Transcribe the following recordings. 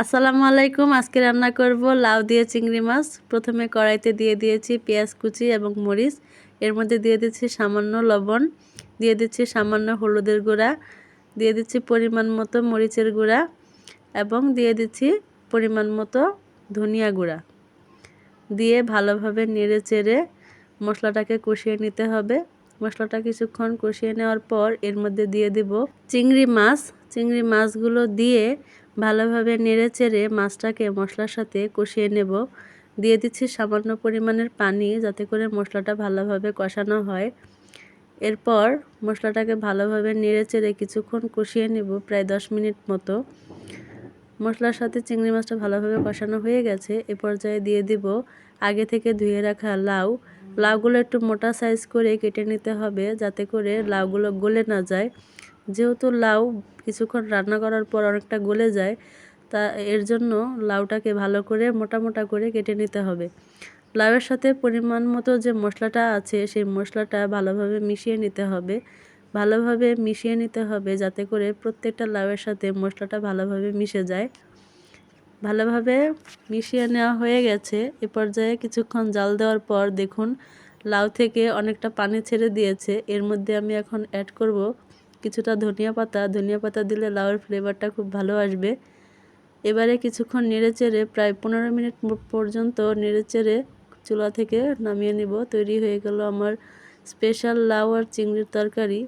আসসালামু আলাইকুম। আজকে রান্না করব লাউ দিয়ে চিংড়ি মাছ। প্রথমে কড়াইতে দিয়ে দিয়েছি পেঁয়াজ কুচি এবং মরিচ। এর মধ্যে দিয়ে দিচ্ছি সামান্য লবণ, দিয়ে দিচ্ছি সামান্য হলুদের গুঁড়া, দিয়ে দিচ্ছি পরিমাণ মতো মরিচের গুঁড়া এবং দিয়ে দিচ্ছি পরিমাণ মতো ধনিয়া গুঁড়া। দিয়ে ভালোভাবে নেড়ে চেড়ে মশলাটাকে কষিয়ে নিতে হবে। মশলাটা কিছুক্ষণ কষিয়ে নেওয়ার পর এর মধ্যে দিয়ে দিব চিংড়ি মাছ। চিংড়ি মাছগুলো দিয়ে ভালোভাবে নেড়ে চেড়ে মাছটাকে মশলার সাথে কষিয়ে নেব। দিয়ে দিচ্ছি সামান্য পরিমাণের পানি যাতে করে মশলাটা ভালোভাবে কষানো হয়। এরপর মশলাটাকে ভালোভাবে নেড়ে চেড়ে কিছুক্ষণ কষিয়ে নেব প্রায় দশ মিনিট মতো। মশলার সাথে চিংড়ি মাছটা ভালোভাবে কষানো হয়ে গেছে। এ পর্যায়ে দিয়ে দিব আগে থেকে ধুয়ে রাখা লাউ। লাউগুলো একটু মোটা সাইজ করে কেটে নিতে হবে যাতে করে লাউগুলো গলে না যায়। যেহেতু লাউ কিছুক্ষণ রান্না করার পর অনেকটা গলে যায়, তা এর জন্য লাউটাকে ভালো করে মোটা মোটা করে কেটে নিতে হবে। লাউয়ের সাথে পরিমাণ মতো যে মশলাটা আছে, সেই মশলাটা ভালোভাবে মিশিয়ে নিতে হবে। ভালোভাবে মিশিয়ে নিতে হবে যাতে করে প্রত্যেকটা লাউয়ের সাথে মশলাটা ভালোভাবে মিশে যায়। ভালোভাবে মিশিয়ে নেওয়া হয়ে গেছে। এ পর্যায়ে কিছুক্ষণ জাল দেওয়ার পর দেখুন, লাউ থেকে অনেকটা পানি ছেড়ে দিয়েছে। এর মধ্যে আমি এখন অ্যাড করব কিছুটা ধনিয়া পাতা ধনিয়া পাতা দিলে লাউয়ের ফ্লেভারটা খুব ভালো আসবে। এবারে কিছুক্ষণ নেড়ে চেড়ে প্রায় পনেরো মিনিট পর্যন্ত নেড়ে চেড়ে চুলা থেকে নামিয়ে নিব। তৈরি হয়ে গেল আমার স্পেশাল লাউ আর চিংড়ির তরকারি।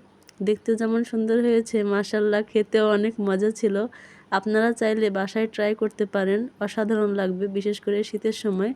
দেখতে যেমন সুন্দর হয়েছে মাসাল্লাহ খেতেও অনেক মজা ছিল। আপনারা চাইলে বাসায় ট্রাই করতে পারেন, অসাধারণ লাগবে, বিশেষ করে শীতের সময়।